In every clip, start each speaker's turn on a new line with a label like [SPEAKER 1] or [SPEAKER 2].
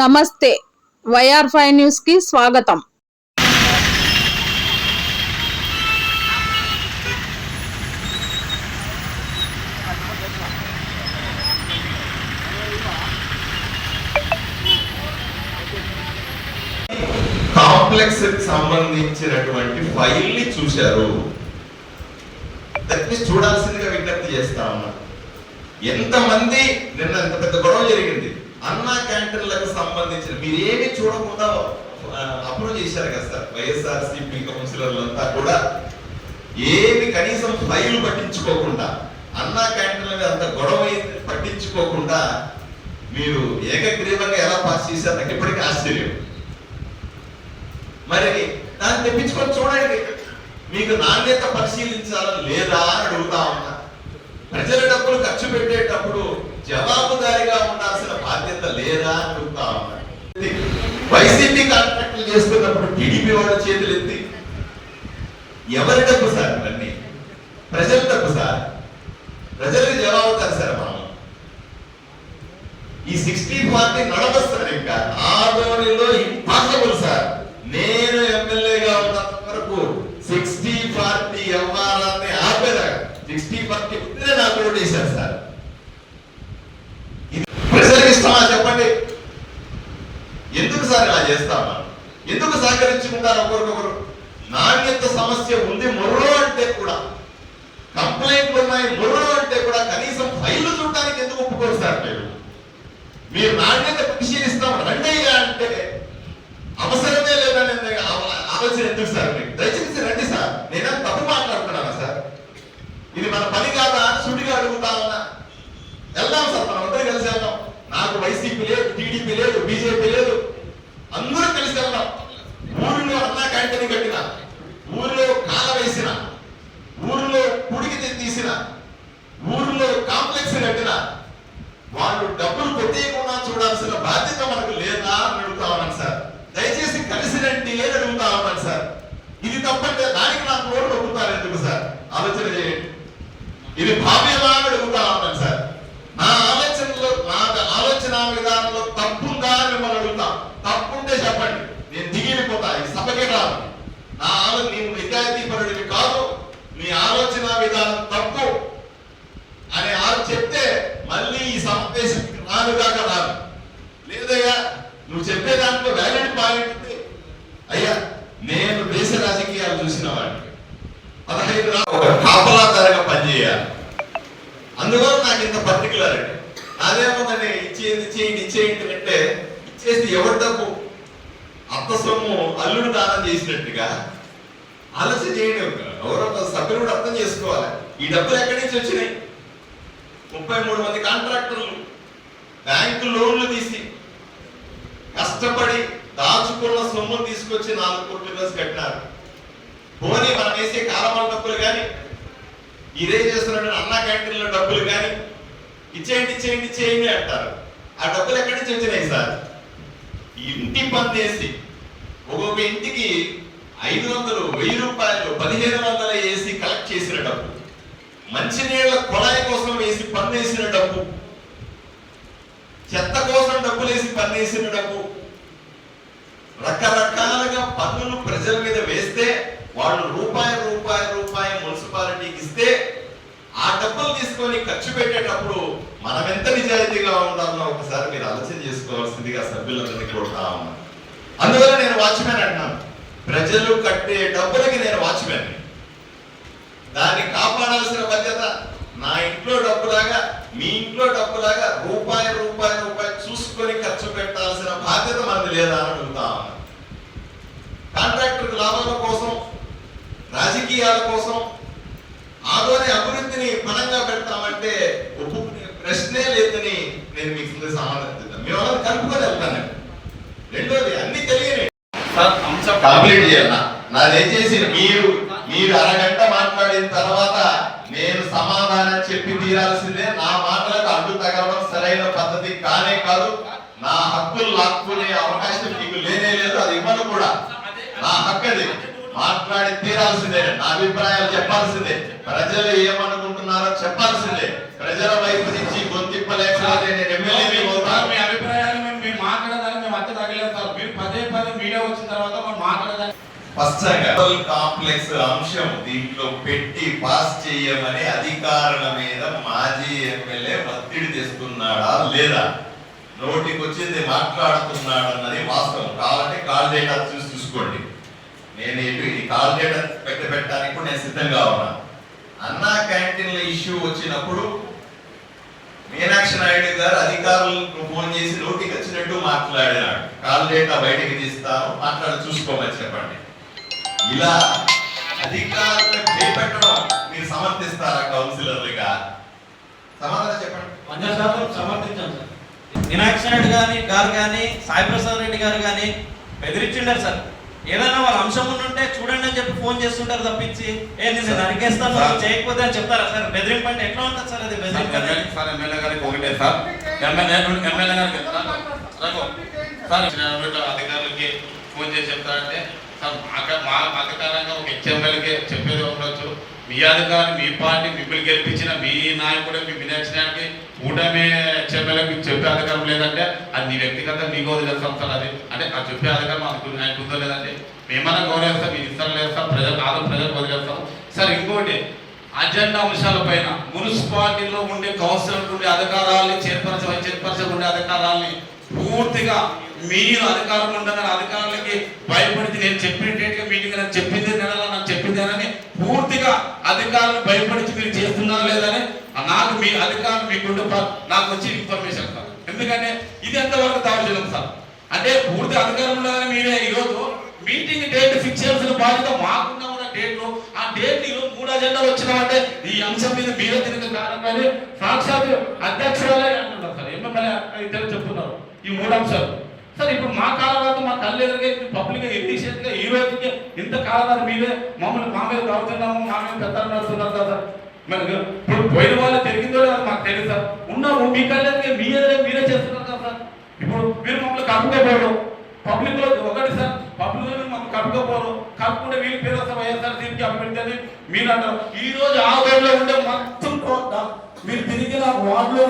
[SPEAKER 1] నమస్తే. YR five న్యూస్కి స్వాగతం.
[SPEAKER 2] కాంప్లెక్స్ సంబంధించినటువంటి ఫైల్ని చూశారు చూడాల్సిందిగా విజ్ఞప్తి చేస్తా ఉన్నా. ఎంతమంది నిన్న ఎంత పెద్ద గొడవ జరిగింది? అన్నా క్యాంటీన్లకు సంబంధించిన మీరు ఏమి చూడకుండా అప్రూవ్ చేశారు కదా సార్. వైఎస్ఆర్ కౌన్సిలర్లు కౌన్సిలర్లంతా కూడా ఏమి కనీసం ఫైల్ పట్టించుకోకుండా అన్నా క్యాంటీన్ల మీద అంత గొడవ అయింది పట్టించుకోకుండా మీరు ఏకగ్రీవంగా ఎలా పాస్ చేశారు నాకు ఇప్పటికీ ఆశ్చర్యం. మరి దాన్ని తెప్పించుకొని చూడండి. మీకు నాణ్యత పరిశీలించాలని లేదా అని అడుగుతా ఉన్నా. ప్రజల డబ్బులు ఖర్చు పెట్టేటప్పుడు జవాబుదారిగా ఉండాల్సిన బాధ్యత లేదా అనుకుంటా అడుగుతా వైసీపీ కాంట్రాక్టులు చేసుకున్నప్పుడు టీడీపీ వాళ్ళ చేతులు ఎత్తి ఎవరి డబ్బు సార్ ఇవన్నీ? ప్రజల డబ్బు సార్? ప్రజలకు జవాబుదారి సార్ మనం ఈ సిక్స్టీ పార్టీ నడవస్తారు ఇంకా. ఆదోనిలో ఇంపాసిబుల్ సార్. నేను ఎమ్మెల్యేగా ఉన్నంత వరకు సిక్స్టీ పార్టీ వ్యవహారాన్ని ఆపేదా సిక్స్టీ పార్టీ ఉంటే నాకు ఓటు సార్. ఇష్టమా చెప్పండి? ఎందుకు సార్ ఇలా చేస్తామా ఎందుకు సహకరించుకుంటారు ఒకరికొకరు? నాణ్యత సమస్య ఉంది మొర్రో అంటే కూడా. కంప్లైంట్లు ఉన్నాయి మొర్రో అంటే కూడా కనీసం ఫైల్ చూడడానికి ఎందుకు ఒప్పుకోరు సార్ మీరు? మీరు నాణ్యత పరిశీలిస్తాం రండి అంటే అవసరమే లేదని ఆలోచన ఎందుకు సార్ మీకు? దయచేసి రండి సార్. నేనే తప్పు మాట్లాడుతున్నాను సార్? ఇది మన పని కాదా? సుడిగా అడుగుతా ఉన్నా వెళ్దాం సార్ మనం అందరూ కలిసి వెళ్దాం నాకు వైసీపీ లేదు టీడీపీ లేదు బీజేపీ లేదు. అందరూ కలిసి వెళ్దాం. ఊరిలో అన్నా క్యాంటీన్ కట్టిన ఊరిలో కాల వేసిన ఊరిలో కుడికి తీసిన ఊరిలో కాంప్లెక్స్ కట్టిన వాళ్ళు డబ్బులు కొట్టేయకుండా చూడాల్సిన బాధ్యత మనకు లేదా అని అడుగుతా ఉన్నాను సార్. దయచేసి కలిసి రండి అని అడుగుతా ఉన్నాను సార్. ఇది తప్పంటే దానికి నాకు నోరు ఒప్పుతారు ఎందుకు సార్? ఆలోచన చేయండి. ఇది భావ్యమా అని అడుగుతా ఉన్నాను సార్ నా ఆలోచనలో నా ఆలోచన విధానంలో తప్పుందా అని మిమ్మల్ని అడుగుతా తప్పుంటే చెప్పండి నేను దిగిపోతా ఈ నా ఆలో నీవు నిజాయితీ కాదు. నీ ఆలోచన విధానం తప్పు. అని ఆరు చెప్తే మళ్ళీ ఈ సమావేశం రానుగాక రాను. లేదయ్యా నువ్వు చెప్పే దాంట్లో వ్యాలిడ్ పాయింట్ ఉంది అయ్యా నేను దేశ రాజకీయాలు చూసిన వాడిని. పదహైదు రా- ఒక కాపలాదారుగా పనిచేయాలి. అందువల్ల నాకు ఇంత పర్టికులర్ అండి అదేమో ఇచ్చేది ఇచ్చేయండి ఇచ్చేయండి అంటే ఇచ్చేసి ఎవరి తప్పు అత్త సొమ్ము అల్లుడు దానం చేసినట్టుగా ఆలోచన చేయండి ఎవరో సభ్యులు కూడా అర్థం చేసుకోవాలి. ఈ డబ్బులు ఎక్కడి నుంచి వచ్చినాయి? ముప్పై మూడు మంది కాంట్రాక్టర్లు బ్యాంకు లోన్లు తీసి కష్టపడి దాచుకున్న సొమ్ము తీసుకొచ్చి నాలుగు కోట్ల రూపాయలు కట్టినారు. పోనీ మనం వేసే కారమాల డబ్బులు కానీ ఇదే చేస్తున్నటువంటి అన్నా క్యాంటీన్ల డబ్బులు కానీ ఇచ్చేయండి ఇచ్చేయండి ఇచ్చేయండి అంటారు. ఆ డబ్బులు ఎక్కడి నుంచి వచ్చినాయి సార్? ఇంటి పని చేసి ఒక్కొక్క ఇంటికి ఐదు వందలు వెయ్యి రూపాయలు పదిహేను వందలు వేసి కలెక్ట్ చేసిన డబ్బు. మంచినీళ్ళ కుళాయి కోసం వేసి పన్ను వేసిన డబ్బు. చెత్త కోసం డబ్బులు వేసి పన్ను వేసిన డబ్బు. రకరకాలుగా పన్నులు ప్రజల మీద వేస్తే వాళ్ళు రూపాయి రూపాయి రూపాయి మున్సిపాలిటీకి ఇస్తే ఆ డబ్బులు తీసుకొని ఖర్చు పెట్టేటప్పుడు మనం ఎంత నిజాయితీగా ఉండాలో ఒకసారి మీరు ఆలోచన చేసుకోవాల్సిందిగా సభ్యులందరినీ కోరుతా ఉన్నాను. అందువల్ల నేను వాచ్మెన్ అంటున్నాను. ప్రజలు కట్టే డబ్బులకి నేను వాచ్మెన్. దాన్ని కాపాడాల్సిన బాధ్యత నా ఇంట్లో డబ్బులాగా మీ ఇంట్లో డబ్బులాగా రూపాయి రూపాయి రూపాయి చూసుకొని ఖర్చు పెట్టాల్సిన బాధ్యత మనది లేదా అని అడుగుతా కాంట్రాక్టర్ లాభాల కోసం రాజకీయాల కోసం ఆదోని అభివృద్ధిని పనంగా పెడతామంటే ఒప్పుకునే ప్రశ్నే లేదని నేను మీకు సమాధానం చెప్తాను మేము వాళ్ళని కలుపుకొని వెళ్తాను రెండోది అన్ని తెలియని. కంప్లీట్ చేయాలా? నా దయచేసి మీరు మీరు అరగంట మాట్లాడిన తర్వాత నేను సమాధానం చెప్పి తీరాల్సిందే. నా మాటలకు అడ్డు తగలడం సరైన పద్ధతి కానే కాదు. నా హక్కులు లాక్కునే అవకాశం మీకు లేనే లేదు అది ఇవ్వను కూడా. నా హక్కు అది. మాట్లాడి తీరాల్సిందే. నా అభిప్రాయాలు చెప్పాల్సిందే. ప్రజలు ఏమనుకుంటున్నారో చెప్పాల్సిందే. ప్రజల వైపు నుంచి గొంతిప్పలేకపోతే నేను ఎమ్మెల్యే
[SPEAKER 3] సార్, మీ అభిప్రాయాలు మేము మేము మాట్లాడదాన్ని మేము
[SPEAKER 2] స్పష్టంగా కాంప్లెక్స్ అంశం దీంట్లో పెట్టి పాస్ చేయమని అధికారుల మీద మాజీ ఎమ్మెల్యే ఒత్తిడి తెస్తున్నాడా లేదా? నోటికి వచ్చింది మాట్లాడుతున్నాడు అన్నది వాస్తవం. కాబట్టి కాల్ డేటా చూసి చూసుకోండి. నేను ఈ కాల్ డేటా పెట్టి పెట్టడానికి కూడా నేను సిద్ధంగా ఉన్నాను అన్నా క్యాంటీన్ల ఇష్యూ వచ్చినప్పుడు మీనాక్షి నాయుడు గారు అధికారులకు ఫోన్ చేసి నోటికి వచ్చినట్టు మాట్లాడినాడు. కాల్ డేటా బయటికి తీస్తాను. మాట్లాడి చూసుకోమని చెప్పండి. ఇలా అధికారులను చేపట్టడం మీరు సమర్థిస్తారా కౌన్సిలర్లుగా? సమాధానం చెప్పండి.
[SPEAKER 3] వంద శాతం సమర్థించాం సార్. మీనాక్షి నాయుడు గాని గారు కానీ సాయి ప్రసాద్ రెడ్డి గారు కానీ బెదిరించిండారు సార్. ఏదైనా వాళ్ళ అంశం ఉంటే చూడండి అని చెప్పి ఫోన్ చేస్తుంటారు తప్పించి ఏ నేను నరికేస్తాను చేయకపోతే అని చెప్తారా సార్? బెదిరింపు అంటే ఎట్లా ఉంటుంది సార్ అది బెదిరింపు?
[SPEAKER 4] సార్ ఎమ్మెల్యే గారికి ఒకటే సార్. ఎమ్మెల్యే ఎమ్మెల్యే గారికి సార్ అధికారులకి ఫోన్ చేసి చెప్తారంటే మా అధికారంగా ఒక హెచ్ఎంఎల్కి చెప్పేది ఉండొచ్చు. మీ అధికారం మీ పార్టీ మిమ్మల్ని గెలిపించిన మీ నాయకుడు మీ వినాయకుడికి కూటమి హెచ్ఎంఎల్ఏ మీకు చెప్పే అధికారం లేదంటే అది నీ వ్యక్తిగత మీకు వదిలేస్తాం అది. అంటే అది చెప్పే అధికారం మాకు ఆయనకు ఉందో లేదంటే మేమన్నా గౌరవిస్తాం మీరు ఇస్తాం లేదు ప్రజలు కాదు ప్రజలు వదిలేస్తాం. సార్ ఇంకోటి అజెండా అంశాలపైన మున్సిపాలిటీలో ఉండే కౌన్సిలర్ ఉండే అధికారాలని చైర్పర్సన్ వైస్ చైర్పర్సన్ ఉండే అధికారాలని పూర్తిగా మీరు అధికారంలో ఉండాలని అధికారులకి భయపడితే నేను చెప్పిన డేట్గా మీటింగ్ నేను చెప్పింది నెలలో నాకు చెప్పిందేనని పూర్తిగా అధికారులు భయపడిచి మీరు చేస్తున్నారా లేదని నాకు మీ అధికారులు మీ ప- నాకు వచ్చి ఇన్ఫర్మేషన్ సార్ ఎందుకంటే ఇది ఎంతవరకు దావచనం సార్? అంటే పూర్తి అధికారం ఉండాలని మీరే ఈరోజు మీటింగ్ డేట్ ఫిక్స్ చేయాల్సిన బాధ్యత మాకుండా ఉన్న డేట్లు ఆ డేట్ ఈరోజు మూడు అజెండాలు వచ్చినామంటే ఈ అంశం మీద మీరే తిరిగి కారణమని సాక్షాత్ అధ్యక్షురాలే అంటున్నారు సార్. ఎమ్మెల్యే ఇద్దరు చెప్తున్నారు ఈ మూడు అంశాలు. సార్ ఇప్పుడు మా కాలంలో మా కళ్ళు ఎదురుగా పబ్లిక్ ఎఫిషియెంట్గా ఈ రోజుకి ఇంత కాలాలు మీరే మమ్మల్ని మా మీద కావుతున్నాము మా మీద పెద్దలు నడుస్తున్నారు కదా సార్. మరి ఇప్పుడు పోయిన వాళ్ళు తెలిగిందో లేదో మాకు తెలియదు సార్. ఉన్నాము మీ కళ్ళు ఎదురుగా మీ ఎదురే మీరే చేస్తున్నారు కదా సార్. ఇప్పుడు మీరు మమ్మల్ని కప్పుకోపోవడం పబ్లిక్లో ఒకటి సార్ పబ్లిక్లో మాకు కప్పుకోపోరు. కప్పుకుంటే వీళ్ళు పేరు వైఎస్ఆర్ సీపీకి అభివృద్ధి అని మీరు అంటారు. ఈ రోజు ఆ వార్డులో ఉండే మొత్తం కోట మీరు తిరిగిన వార్డులో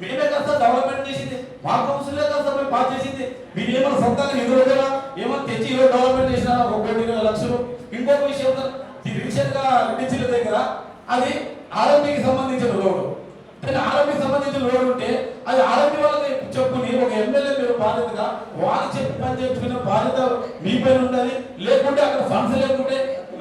[SPEAKER 4] మేమే కదా సార్ డెవలప్మెంట్ చేసింది. మా కౌన్సిలే కదా మేము పాస్ చేసింది. మీరు ఏమైనా సొంతంగా నిధులు కదా ఏమైనా తెచ్చి ఈరోజు డెవలప్మెంట్ చేసినారా? ఒక కోటి ఇరవై లక్షలు. ఇంకొక విషయం రీసెంట్గా రెడ్డిచిల దగ్గర అది ఆరోగ్యకి సంబంధించిన రోడ్డు కానీ ఆరోగ్యకి సంబంధించిన రోడ్డు ఉంటే అది ఆరోగ్య వాళ్ళకి చెప్పుకుని ఒక ఎమ్మెల్యే మీరు బాధ్యతగా వాళ్ళు చెప్పి పని చేయించుకునే బాధ్యత మీ పైన ఉండాలి లేకుంటే అక్కడ ఫండ్స్ లేకుంటే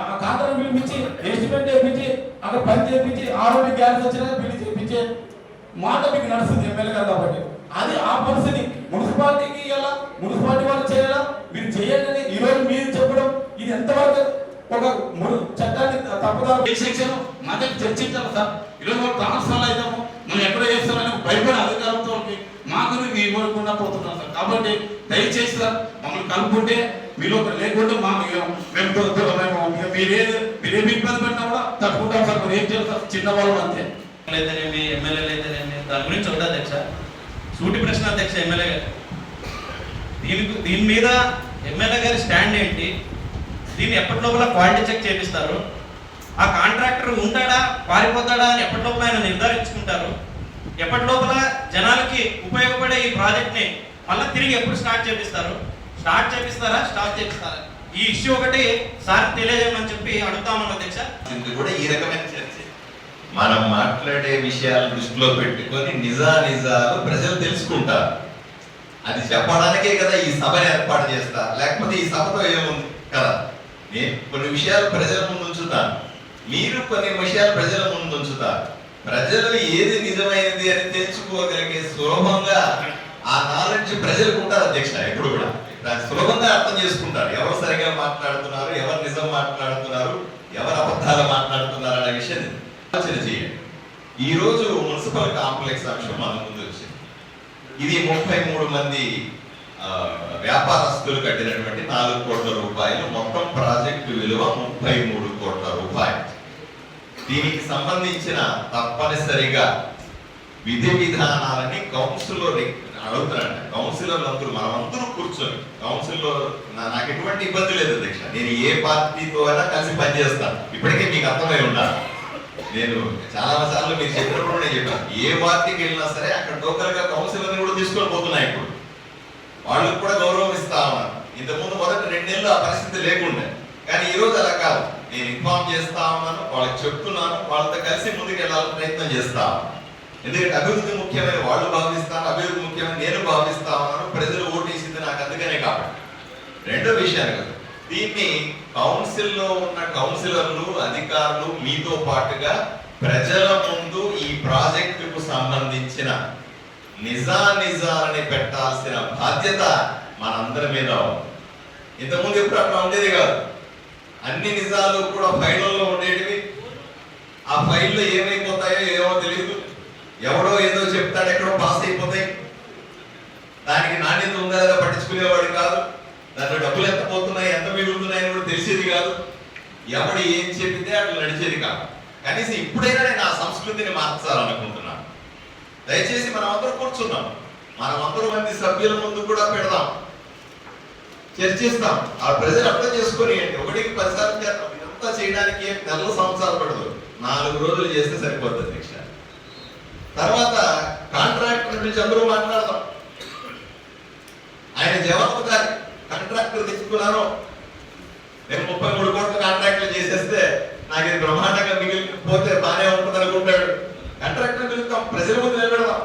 [SPEAKER 4] ఆ కాంట్రాక్ట్ పిలిపించి ఎస్టిమేట్ చేయించి అక్కడ పని చేయించి ఆరోగ్య గ్యాస్ వచ్చినా పిలిచి చేయించే మాట మీకు నడుస్తుంది ఎమ్మెల్యే గారు కాబట్టి. అది ఆ పరిస్థితి. మున్సిపాలిటీకి ఇలా మున్సిపాలిటీ వాళ్ళు చేయాలా? మీరు చేయండి అని ఈ రోజు మీరు చెప్పడం ఇది ఎంతవరకు ఒక చట్టాన్ని తప్పుదారు ఏ సెక్షన్ మా దగ్గర చర్చించాలి సార్? ఈరోజు వాళ్ళు ట్రాన్స్ఫర్ అవుతాము మనం ఎక్కడ చేస్తామని భయపడే అధికారంతో మాకు మీ ఇవ్వకుండా పోతున్నాం సార్. కాబట్టి దయచేసి సార్ మమ్మల్ని కలుపుకుంటే మీరు ఒక లేకుంటే మా మేము మేము మేము మీరే మీరేమి ఇబ్బంది పెట్టినా కూడా తట్టుకుంటాం సార్. మరి ఏం చేస్తారు చిన్న వాళ్ళు అంతే.
[SPEAKER 3] అయితేనేమి ఎమ్మెల్యేలు అయితేనేమి దాని గురించి ఒకటి అధ్యక్ష. సూటి ప్రశ్న అధ్యక్ష ఎమ్మెల్యే గారు. దీని దీని మీద ఎమ్మెల్యే గారి స్టాండ్ ఏంటి? దీన్ని ఎప్పటి లోపల క్వాలిటీ చెక్ చేపిస్తారు? ఆ కాంట్రాక్టర్ ఉంటాడా పారిపోతాడా అని ఎప్పటి లోపల ఆయన నిర్ధారించుకుంటారు? ఎప్పటి లోపల జనాలకి ఉపయోగపడే ఈ ప్రాజెక్ట్ని మళ్ళీ తిరిగి ఎప్పుడు స్టార్ట్ చేపిస్తారు? స్టార్ట్ చేపిస్తారా స్టార్ట్ చేపిస్తారా? ఈ ఇష్యూ ఒకటి సార్ తెలియజేయమని చెప్పి అడుగుతామని అధ్యక్ష.
[SPEAKER 2] కూడా ఈ రకమైన చర్చ. మనం మాట్లాడే విషయాలు దృష్టిలో పెట్టుకొని నిజా నిజాలు ప్రజలు తెలుసుకుంటారు. అది చెప్పడానికే కదా ఈ సభను ఏర్పాటు చేస్తారు లేకపోతే ఈ సభతో ఏముంది? కదా. నేను కొన్ని విషయాలు ప్రజల ముందు ఉంచుతాను. మీరు కొన్ని విషయాలు ప్రజల ముందు ఉంచుతారు. ప్రజలు ఏది నిజమైనది అని తెలుసుకోగలిగే సులభంగా ఆ నాలెడ్జ్ ప్రజలకు ఉంటారు అధ్యక్ష ఎప్పుడు కూడా. దాన్ని సులభంగా అర్థం చేసుకుంటారు. ఎవరు సరిగా మాట్లాడుతున్నారు ఎవరు నిజం మాట్లాడుతున్నారు ఎవరు అబద్ధాలు మాట్లాడుతున్నారు అనే విషయం ఆలోచన చేయండి. ఈ రోజు మున్సిపల్ కాంప్లెక్స్ అంశం మన ముందు వచ్చింది. ఇది ముప్పై మూడు మంది వ్యాపారస్తులు కట్టినటువంటి నాలుగు కోట్ల రూపాయలు. మొత్తం ప్రాజెక్టు విలువ ముప్పై మూడు కోట్ల రూపాయలు. దీనికి సంబంధించిన తప్పనిసరిగా విధి విధానాలని కౌన్సిల్లో అడుగుతున్నాడు కౌన్సిలర్లు అందరూ మనమందరూ కూర్చొని కౌన్సిల్లో నా- నాకు ఎటువంటి ఇబ్బంది లేదు అధ్యక్ష. నేను ఏ పార్టీతో అయినా కలిసి పనిచేస్తాను. ఇప్పటికే మీకు అర్థమై ఉండాలి. నేను చాలా సార్లు మీరు చెప్పినప్పుడు నేను చెప్పాను. ఏ పార్టీకి వెళ్ళినా సరే అక్కడ లోకల్గా కౌన్సిలర్ని కూడా తీసుకొని పోతున్నాయి ఇప్పుడు. వాళ్ళకు కూడా గౌరవం ఇస్తా ఉన్నారు. ఇంతకుముందు మొదటి రెండేళ్ళు ఆ పరిస్థితి లేకుండే. కానీ ఈ రోజు అలా కాదు. నేను ఇన్ఫార్మ్ చేస్తా ఉన్నాను వాళ్ళకి చెప్తున్నాను వాళ్ళతో కలిసి ముందుకు వెళ్ళాలని ప్రయత్నం చేస్తా ఎందుకంటే అభివృద్ధి ముఖ్యమైన వాళ్ళు భావిస్తాను అభివృద్ధి ముఖ్యమైన నేను భావిస్తా ఉన్నాను ప్రజలు ఓటేసింది నాకు అందుకనే కాబట్టి. రెండో విషయాలు కదా దీన్ని కౌన్సిల్లో ఉన్న కౌన్సిలర్లు అధికారులు మీతో పాటుగా ప్రజల ముందు ఈ ప్రాజెక్టుకు సంబంధించిన నిజానిజాలని పెట్టాల్సిన బాధ్యత మనందరి మీద ఉంది. ఇంతకుముందు ఎప్పుడు అట్లా ఉండేది కాదు. అన్ని నిజాలు కూడా ఫైల్లో ఉండేటివి. ఆ ఫైల్లో ఏమైపోతాయో ఏమో తెలియదు ఎవడో ఏదో చెప్తాడు ఎక్కడో పాస్ అయిపోతాయి. దానికి నాణ్యత ఉందా లేదా పట్టించుకునేవాడు కాదు. దాంట్లో డబ్బులు ఎంత పోతున్నాయి ఎంత మిగులుతున్నాయని కూడా తెలిసేది కాదు. ఎవడు ఏం చెప్పితే అట్లా నడిచేది కాదు. కనీసం ఇప్పుడైనా నేను ఆ సంస్కృతిని మార్చాలనుకుంటున్నాను. దయచేసి మనం అందరూ కూర్చున్నాం. మనం అందరూ మంది సభ్యుల ముందు కూడా పెడదాం. చర్చిస్తాం. ఆ ప్రజలు అర్థం చేసుకొని ఒకటికి పదిసార్లు చేద్దాం ఇదంతా చేయడానికి ఏం నెలల సంవత్సరాలు పడదు. నాలుగు రోజులు చేస్తే సరిపోతుంది దీక్ష. తర్వాత కాంట్రాక్టర్ గురించి అందరూ మాట్లాడదాం ఆయన జవాబుదారి కాంట్రాక్టర్ నేను ముప్పై మూడు కోట్ల కాంట్రాక్ట్లు చేసేస్తే నాకు ఇది బ్రహ్మాండంగా మిగిలిపోతే బాగానే ఉంటుంది అనుకుంటాడు కాంట్రాక్టర్ మిగులుతాం ప్రజల ముందు నిలబెడదాం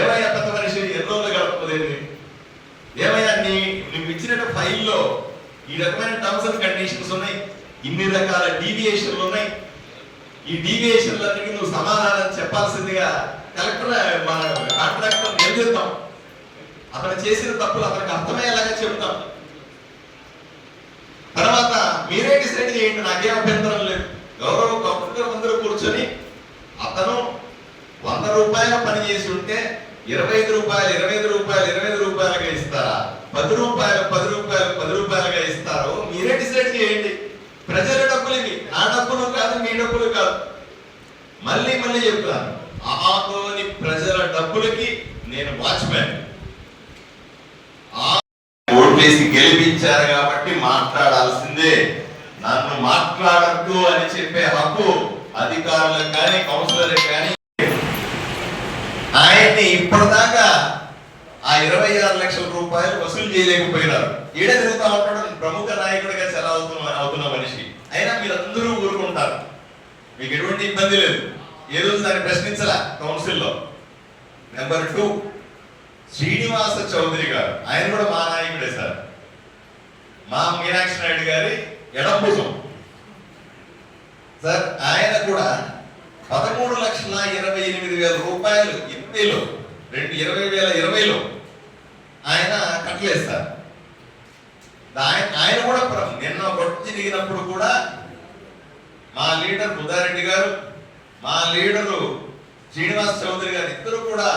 [SPEAKER 2] ఏమయ్యా పెద్ద మనిషి ఎన్నో రోజులు ఏమయ్యా నీ నువ్వు ఇచ్చిన ఫైల్లో ఈ రకమైన టర్మ్స్ అండ్ కండిషన్స్ ఉన్నాయి ఇన్ని రకాల డీవియేషన్లు ఉన్నాయి. ఈ డీవియేషన్లన్నిటికీ నువ్వు సమాధానం చెప్పాల్సిందిగా కలెక్టర్ మన కాంట్రాక్టర్ నిలదీద్దాం. అతను చేసిన తప్పులు అతనికి అర్థమయ్యేలాగా చెప్తాం తర్వాత మీరే డిసైడ్ చేయండి నాకే అభ్యంతరం లేదు. గౌరవ కౌన్సిలర్ అందరూ కూర్చొని అతను వంద రూపాయల పని చేసి ఉంటే ఇరవై ఐదు రూపాయలు ఇరవై ఐదు రూపాయలు ఇరవై ఐదు రూపాయలుగా ఇస్తారా? పది రూపాయలు పది రూపాయలు పది రూపాయలుగా ఇస్తారు మీరే డిసైడ్ చేయండి. ప్రజల డబ్బులు ఇవి. నా డబ్బులు కాదు మీ డబ్బులు కాదు. మళ్ళీ మళ్ళీ చెప్తాను ఆతోని ప్రజల డబ్బులకి నేను వాచ్మ్యాన్ ఇచ్చారు కాబట్టి మాట్లాడాల్సిందే. నన్ను మాట్లాడద్దు అని చెప్పే హక్కు అధికారులకు కానీ కౌన్సిలర్లకు కానీ ఆయన్ని ఇప్పటిదాకా ఆ ఇరవై ఆరు లక్షల రూపాయలు వసూలు చేయలేకపోయినారు. ఈడ తిరుగుతా ఉంటాడు ప్రముఖ నాయకుడిగా సెలవు అవుతున్న అవుతున్న మనిషి. అయినా మీరందరూ ఊరుకుంటారు. మీకు ఎటువంటి ఇబ్బంది లేదు. ఏదో దాన్ని ప్రశ్నించలా కౌన్సిల్లో. నెంబర్ టూ శ్రీనివాస చౌదరి గారు. ఆయన కూడా మా నాయకుడే సార్. మా మీనాక్షి నాయుడు గారి ఎడభుజం సార్ ఆయన కూడా పదమూడు లక్షల ఇరవై ఎనిమిది వేల రూపాయలు ఇరవైలో రెండు ఇరవై వేల ఇరవైలో ఆయన కట్టలేదు సార్. ఆయన ఆయన కూడా నిన్న కొట్టి దిగినప్పుడు కూడా మా లీడర్ బుధారెడ్డి గారు మా లీడరు శ్రీనివాస్ చౌదరి గారు ఇద్దరు కూడా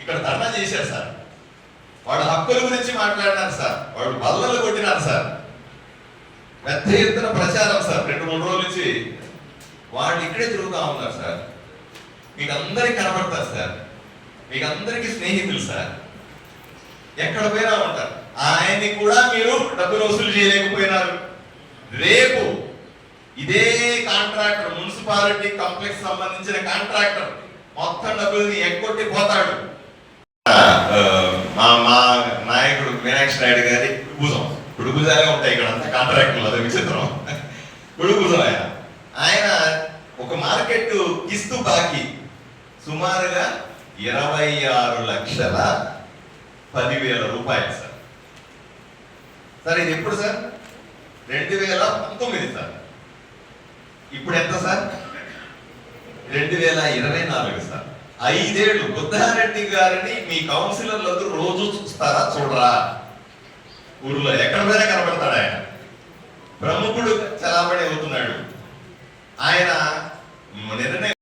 [SPEAKER 2] ఇక్కడ ధర్నా చేశారు సార్. వాళ్ళ హక్కుల గురించి మాట్లాడినారు సార్. వాళ్ళు బల్లలు కొట్టినారు సార్. పెద్ద ఎత్తున ప్రచారం సార్. రెండు మూడు రోజుల నుంచి వాళ్ళు ఇక్కడే తిరుగుతూ ఉన్నారు సార్. మీకు అందరికి కనబడతారు సార్. మీకు అందరికి స్నేహితులు సార్. ఎక్కడ పోయినా ఉంటారు. ఆయన్ని కూడా మీరు డబ్బులు వసూలు చేయలేకపోయినారు. రేపు ఇదే కాంట్రాక్టర్ మున్సిపాలిటీ కాంప్లెక్స్ సంబంధించిన కాంట్రాక్టర్ మొత్తం డబ్బుల్ని ఎగ్గొట్టి పోతాడు. మా మా నాయకుడు మీనాక్షి నాయుడు గారి కుడుభుజం కుడుభుజాలే ఉంటాయి ఇక్కడ అంత కాంట్రాక్టులు అదే విచిత్రం. కుడుభుజం ఆయన ఆయన ఒక మార్కెట్ కిస్తు బాకీ. సుమారుగా ఇరవై ఆరు లక్షల పదివేల రూపాయలు సార్. సార్ ఇది ఎప్పుడు సార్? రెండు వేల పంతొమ్మిది సార్. ఇప్పుడు ఎంత సార్? రెండు వేల ఇరవై నాలుగు సార్. ఐదేళ్ళు బుద్ధారెడ్డి గారిని మీ కౌన్సిలర్లందరూ రోజు చూస్తారా చూడరా? ఊర్లో ఎక్కడ పోయినా కనబడతాడు ఆయన. ప్రముఖుడు చలామణి అవుతున్నాడు. ఆయన నిర్ణయం